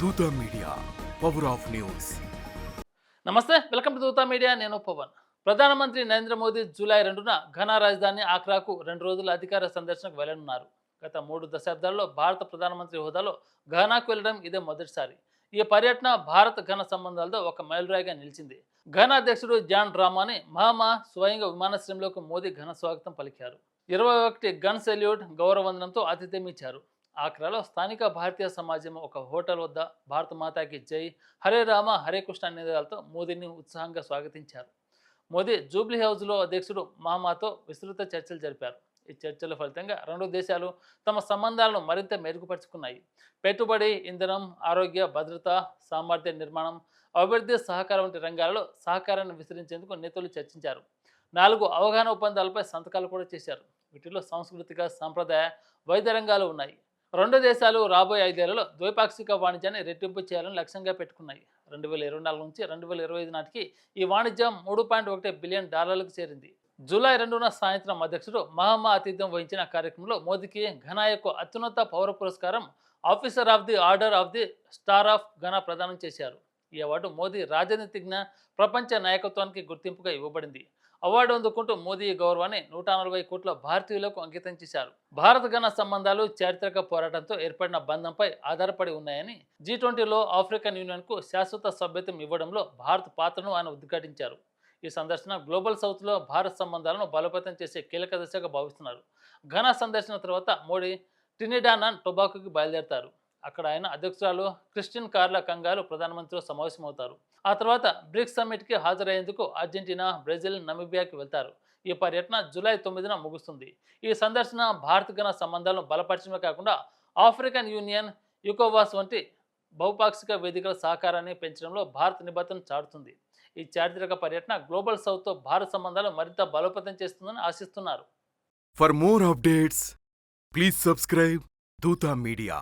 Dootha media power of news. నమస్తే welcome to Dootha media నేను పవన్. ప్రధానమంత్రి నరేంద్ర మోదీ జూలై రెండున ఘనా రాజధాని ఆక్రాకు రెండు రోజుల అధికార సందర్శనకు వెళ్ళనున్నారు గత మూడు దశాబ్దాల్లో భారత ప్రధానమంత్రి హోదాలో ఘనాకు వెళ్ళడం ఇదే మొదటిసారి. ఈ పర్యటన భారత్ ఘన సంబంధాలతో ఒక మైలురాయిగా నిలిచింది. ఘన అధ్యక్షుడు జాన్ డ్రామాని మహామా స్వయంగా విమానాశ్రయంలోకి మోదీ ఘన స్వాగతం పలికారు. ఇరవై ఒకటి గన్ సెల్యూట్ గౌరవవందనంతో ఆతిథ్యం ఇచ్చారు ఆక్రాలో స్థానిక భారతీయ సమాజం ఒక హోటల్ వద్ద భారత మాతాకి జై హరే రామ హరే కృష్ణ నినాదాలతో మోదీని ఉత్సాహంగా స్వాగతించారు. మోదీ జూబ్లీ హౌస్లో అధ్యక్షుడు మహమాతో విస్తృత చర్చలు జరిపారు. ఈ చర్చల ఫలితంగా రెండు దేశాలు తమ సంబంధాలను మరింత మెరుగుపరుచుకున్నాయి. పెట్టుబడి ఇంధనం ఆరోగ్య భద్రత సామర్థ్య నిర్మాణం అభివృద్ధి సహకారం వంటి రంగాలలో సహకారాన్ని విస్తరించేందుకు నేతలు చర్చించారు. నాలుగు అవగాహన ఒప్పందాలపై సంతకాలు కూడా చేశారు. వీటిలో సాంస్కృతిక సాంప్రదాయ వైద్య రంగాలు ఉన్నాయి. రెండు దేశాలు రాబోయే ఐదేళ్ళలో ద్వైపాక్షిక వాణిజ్యాన్ని రెట్టింపు చేయాలని లక్ష్యంగా పెట్టుకున్నాయి. రెండు వేల ఇరవై నాలుగు నుంచి రెండు వేల ఇరవై ఐదు నాటికి ఈ వాణిజ్యం మూడు పాయింట్ ఒకటి బిలియన్ డాలర్లకు చేరింది. జూలై రెండున సాయంత్రం అధ్యక్షుడు మహమ్మ ఆతిథ్యం వహించిన కార్యక్రమంలో మోదీకి ఘనా యొక్క అత్యున్నత పౌర పురస్కారం officer of the order of the star of Ghana ప్రదానం చేశారు. ఈ అవార్డు మోదీ రాజనీతిజ్ఞ ప్రపంచ నాయకత్వానికి గుర్తింపుగా ఇవ్వబడింది. అవార్డు అందుకుంటూ మోదీ గౌరవాన్ని నూట నలభై కోట్ల భారతీయులకు అంకితం చేశారు. భారత్ ఘన సంబంధాలు చారిత్రక పోరాటంతో ఏర్పడిన బంధంపై ఆధారపడి ఉన్నాయని జీ ట్వంటీలో ఆఫ్రికన్ యూనియన్కు శాశ్వత సభ్యత్వం ఇవ్వడంలో భారత్ పాత్రను ఆయన ఉద్ఘాటించారు. ఈ సందర్శన గ్లోబల్ సౌత్లో భారత్ సంబంధాలను బలోపేతం చేసే కీలక దశగా భావిస్తున్నారు. ఘనా సందర్శన తర్వాత మోడీ టినిడానాన్ అండ్ టొబాకోకి బయలుదేరతారు. అక్కడ ఆయన అధ్యక్షురాలు క్రిస్టియన్ కార్ల కంగారు ప్రధానమంత్రితో సమావేశమవుతారు. ఆ తర్వాత బ్రిక్స్ సమ్మిట్కి హాజరయ్యేందుకు అర్జెంటీనా బ్రెజిల్ నమీబియాకి వెళ్తారు. ఈ పర్యటన జూలై తొమ్మిదిన ముగుస్తుంది. ఈ సందర్శన భారత్ ఘన సంబంధాలను బలపరచడమే కాకుండా ఆఫ్రికన్ యూనియన్ యుకోవాస్ వంటి బహుపాక్షిక వేదికల సహకారాన్ని పెంచడంలో భారత్ నిబద్ధతను చాటుతుంది. ఈ చారిత్రక పర్యటన గ్లోబల్ సౌత్తో భారత్ సంబంధాలు మరింత బలోపేతం చేస్తుందని ఆశిస్తున్నారు. For more updates please subscribe Dootha media